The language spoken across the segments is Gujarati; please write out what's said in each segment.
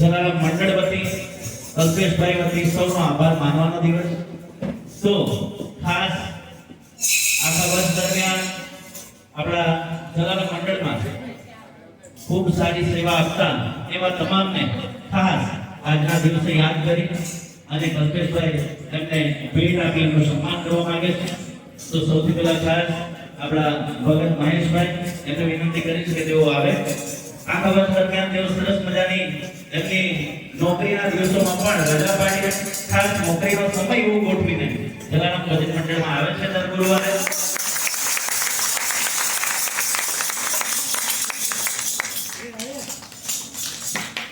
જલારામ મંડળ વતી કલ્પેશભાઈ વતી સૌનો આભાર માનવાનો દિવસ. તો ખાસ આખા વર્ષ દરમિયાન આપણા જલારામ મંડળમાં ખૂબ સારી સેવા આપતા એવા તમામને ખાસ આજના દિવસે યાદ કરી અને કલ્પેશભાઈ એમને ભેટ આપી એમનું સન્માન કરવા માંગે છે. તો સૌથી પહેલા ખાસ આપણા ભગત મહેશભાઈ એમને વિનંતી કરીશ કે તેઓ આવે. આખા વર્ષ દરમિયાન તેઓ સરસ મજાની એમની નોકરીના દિવસોમાં પણ રજા પાડી ખાસ નોકરીનો સમય એવું ગોઠવીને જલારામ ભજન મંડળમાં આવે છે દર ગુરુવારે.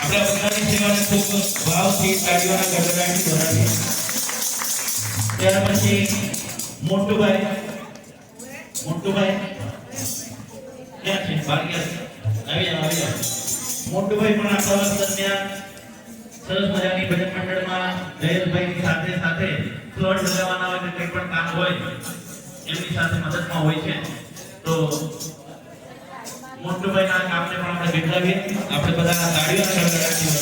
આપણા બધાની સેવાને ખૂબ ભાવથી તાળીઓના ત્યાર પછી મોટુભાઈ. મોટુભાઈ. ક્યાં છે? ભાગ્યા ગયા આવી જાઓ આવી જાઓ મોટુભાઈ પણ આ પ્રવાસ દરમિયાન સરસ મજાની ભજન મંડળમાં જયેશભાઈની સાથે સાથે ફ્લોટ લગાવવાના હોય કે કંઈ પણ કામ હોય, એમની સાથે મદદમાં હોય છે. તો મોટુભાઈના કામને પણ આપણે બિરદાવીએ. આપણે બધા તાળીઓ અને ગણગણાટથી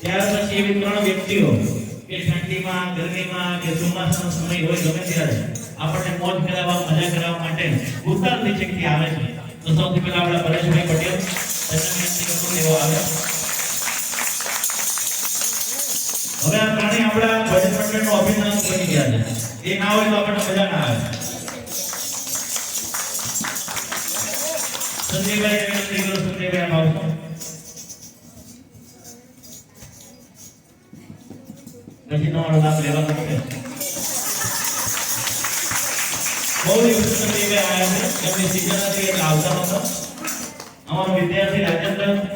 ત્યાર પછી એવી ત્રણ વ્યક્તિઓ કે ઠંડીમાં, ગરમીમાં કે ચોમાસાનો સમય હોય ગમે ત્યારે આપણને મોજ કરાવવા મજા કરાવવા માટે ઉત્તર દિશકથી આવે છે. તો સૌથી પહેલા આપણા પરેશભાઈ પટેલ દશમયાત્રી કપૂર એવો આવે. હવે આ પ્રાણી આપણા ભજન મંડળનું અભિનંદન બની ગયા છે. એ ના હોય તો આપણને મજા ના આવે. સંજયભાઈ વિનંતી કરું સંજયભાઈ આપ આવશો પછી તમારો લાભ લેવાનો છે. આવ્યા છે. એમની હતી એટલે આવતા નહોતા. અમારો વિદ્યાર્થી રાજેન્દ્ર